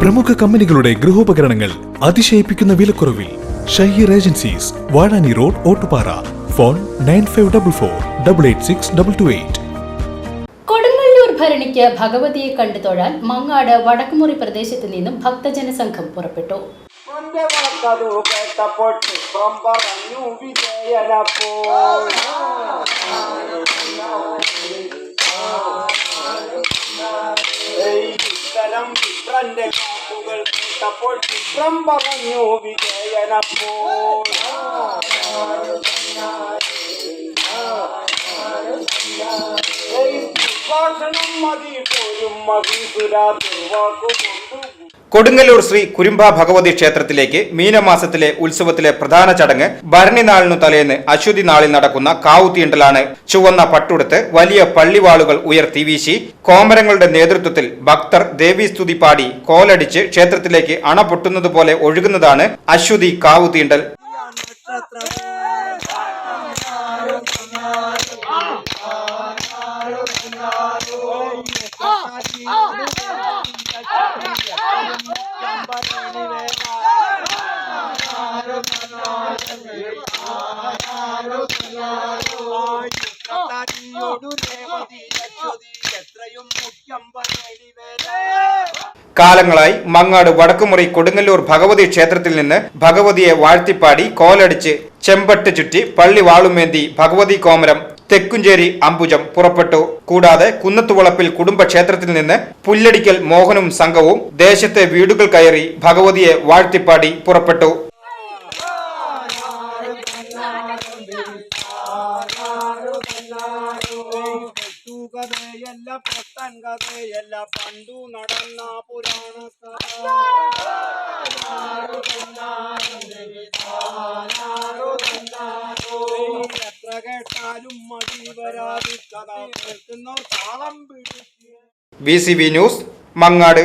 പ്രമുഖ കമ്പനികളുടെ ഗൃഹോപകരണങ്ങൾ അതിശയിപ്പിക്കുന്ന വിലക്കുറവിൽ Shaheer agencies Vazhani road Ottupara. Phone nine five double four double eight six double two eight. Kodungallur ഭരണിക്ക് ഭഗവതിയെ കണ്ടു തൊഴാൻ മങ്ങാട് വടക്കുമുറി പ്രദേശത്ത് നിന്നും ഭക്തജന സംഘം പുറപ്പെട്ടു വാക്കതു കേട്ടപ്പോൾ ചിത്രം പറഞ്ഞു വിജയനപ്പോൾ ഇത്തരം ചിത്രന്റെ വാക്കുകൾ കേട്ടപ്പോൾ ചിത്രം പറഞ്ഞു വിജയനപ്പോൾ ഭാഷണം മതി പോലും മധുസുരാ വാക്കുകൊണ്ടു കൊടുങ്ങല്ലൂർ ശ്രീ കുരുമ്പ ഭഗവതി ക്ഷേത്രത്തിലേക്ക് മീനമാസത്തിലെ ഉത്സവത്തിലെ പ്രധാന ചടങ്ങ് ഭരണി നാളിനു തലേന്ന് അശ്വതി നാളിൽ നടക്കുന്ന കാവുതീണ്ടലാണ് ചുവന്ന പട്ടുടുത്ത് വലിയ പള്ളിവാളുകൾ ഉയർത്തി വീശി കോമരങ്ങളുടെ നേതൃത്വത്തിൽ ഭക്തർ ദേവീസ്തുതി പാടി കോലടിച്ച് ക്ഷേത്രത്തിലേക്ക് അണ പൊട്ടുന്നത് പോലെ ഒഴുകുന്നതാണ് അശ്വതി കാവുതീണ്ടൽ. കാലങ്ങളായി മങ്ങാട് വടക്കുമുറി കൊടുങ്ങല്ലൂർ ഭഗവതി ക്ഷേത്രത്തിൽ നിന്ന് ഭഗവതിയെ വാഴ്ത്തിപ്പാടി കോലടിച്ച് ചെമ്പട്ട് ചുറ്റി പള്ളി വാളുമേന്തി ഭഗവതി കോമരം തെക്കുംചേരി അമ്പുജം പുറപ്പെട്ടു. കൂടാതെ കുന്നത്തുവളപ്പിൽ കുടുംബക്ഷേത്രത്തിൽ നിന്ന് പുല്ലടിക്കൽ മോഹനും സംഘവും ദേശത്തെ വീടുകൾ കയറി ഭഗവതിയെ വാഴ്ത്തിപ്പാടി പുറപ്പെട്ടു. പൊട്ടൻ കഥയല്ല പണ്ടു നടന്ന പുരാണ എത്ര കേട്ടാലും മടി വരാതിക്കഥ കേൾക്കുന്ന താളം പിടിക്കുക വി ന്യൂസ് മങ്ങാട്.